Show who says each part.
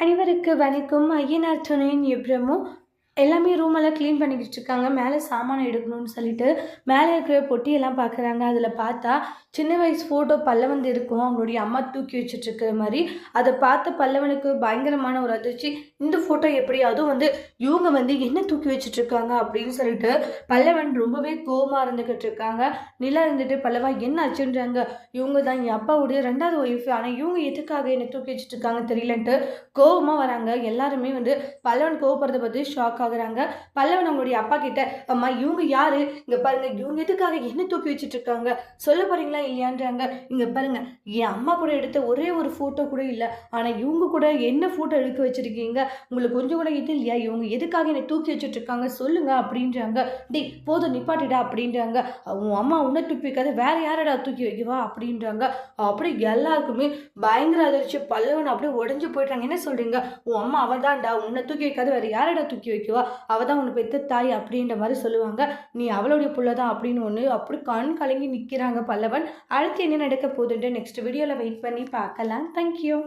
Speaker 1: அனைவருக்கு வணக்கம். ஐயனார் துணையின் எப்ரமும் எல்லாமே ரூமெல்லாம் க்ளீன் பண்ணிக்கிட்டு இருக்காங்க. மேலே சாமான் எடுக்கணும்னு சொல்லிட்டு மேலே இருக்கிற பொட்டியெல்லாம் பார்க்குறாங்க அதில் பார்த்தா சின்ன வயசு ஃபோட்டோ பல்லவன் இருக்கும். அவங்களுடைய அம்மா தூக்கி வச்சுட்டு இருக்கிற மாதிரி. அதை பார்த்த பல்லவனுக்கு பயங்கரமான ஒரு அதிர்ச்சி. இந்த ஃபோட்டோ எப்படி அதுவும் வந்து இவங்க வந்து என்ன தூக்கி வச்சுட்டு இருக்காங்க அப்படின்னு சொல்லிட்டு பல்லவன் ரொம்பவே கோவமாக இருந்துக்கிட்டு இருக்காங்க. நிலா இருந்துட்டு பல்லவா என்ன ஆச்சுன்றாங்க? இவங்க தான் என் அப்பாவுடைய ரெண்டாவது ஒய்ஃப் ஆனால் இவங்க எதுக்காக என்னை தூக்கி வச்சுட்டு இருக்காங்க தெரியலன்ட்டு கோவமாக வராங்க. எல்லாருமே வந்து பல்லவன் கோபப்படுறத பற்றி ஷாக் ஆகும் ஆகுறாங்க. பல்லவன் அவங்களுடைய அப்பா கிட்ட அம்மா இவங்க யாரு? இங்க பாருங்க இவங்க எதுக்காக என்ன தூக்கி வச்சுட்டு இருக்காங்க? சொல்ல போறீங்களா இல்லையான்றாங்க. இங்க பாருங்க என் அம்மா கூட எடுத்த ஒரே ஒரு போட்டோ கூட இல்லை. ஆனா இவங்க கூட என்ன போட்டோ எடுக்க வச்சிருக்கீங்க? உங்களுக்கு கொஞ்சம் கூட இது இல்லையா? இவங்க எதுக்காக என்னை தூக்கி வச்சுட்டு இருக்காங்க? சொல்லுங்க அப்படின்றாங்க. டேய் போதும் நிப்பாட்டிடா அப்படின்றாங்க. உன் அம்மா உன்னை தூக்கி வைக்காத வேற யாரடா தூக்கி வைக்கவா? அப்படின்றாங்க. அப்படி எல்லாருக்குமே பயங்கர அதிர்ச்சி. பல்லவன் அப்படியே உடஞ்சு போயிட்டாங்க. என்ன சொல்றீங்க? உன் அம்மா அவள் தான்டா உன்னை தூக்கி வைக்காத வேற யாரடா தூக்கி வைக்கவா அவள் தான் உன்னை பெத்த தாய் அப்படின்ற மாதிரி சொல்லுவாங்க. நீ அவளுடைய புள்ள தான் அப்படின்னு ஒன்று அப்படி கண் கலங்கி நிற்கிறாங்க பல்லவன். அடுத்து என்ன நடக்க போகுதுன்ட்டு நெக்ஸ்ட் வீடியோவில் வெயிட் பண்ணி பார்க்கலாம். தேங்க்யூ